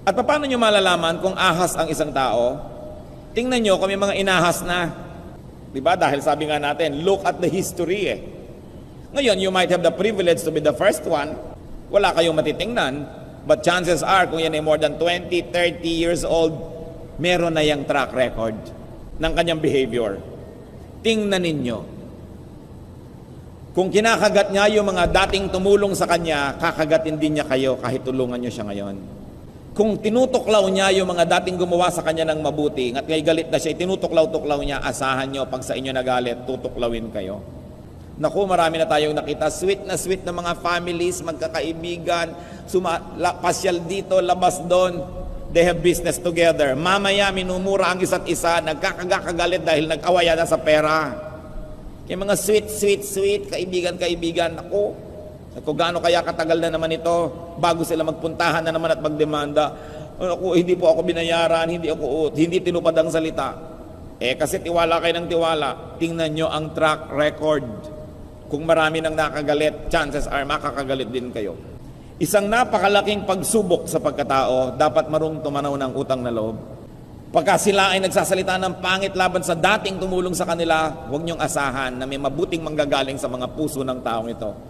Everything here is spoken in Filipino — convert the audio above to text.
At paano nyo malalaman kung ahas ang isang tao? Tingnan nyo kung may mga inahas na. Di ba? Dahil sabi nga natin, look at the history eh. Ngayon, you might have the privilege to be the first one. Wala kayong matitingnan. But chances are, kung yan ay more than 20, 30 years old, meron na yung track record ng kanyang behavior. Tingnan ninyo. Kung kinakagat niya yung mga dating tumulong sa kanya, kakagatin din niya kayo kahit tulungan niyo siya ngayon. Kung tinutuklaw niya yung mga dating gumawa sa kanya ng mabuti, at ngay galit na siya, tinutuklaw-tuklaw niya, asahan niyo pag sa inyo nagalit, tutuklawin kayo. Naku, marami na tayong nakita. Sweet na sweet na mga families, magkakaibigan, suma, pasyal dito, labas doon. They have business together. Mamaya, minumura ang isa't isa, nagkakagakagalit dahil nag-awayan na sa pera. Yung mga sweet, sweet, sweet, kaibigan, kaibigan, naku, kung gaano kaya katagal na naman ito bago sila magpuntahan na naman at magdemanda. Ako, hindi po ako binayaran, hindi ako hindi tinupad ang salita. Eh kasi tiwala kayo ng tiwala, tingnan nyo ang track record. Kung marami nang nakagalit, chances are makakagalit din kayo. Isang napakalaking pagsubok sa pagkatao, dapat marung tumanaw ng utang na loob. Pagka sila ay nagsasalita ng pangit laban sa dating tumulong sa kanila, huwag niyong asahan na may mabuting manggagaling sa mga puso ng taong ito.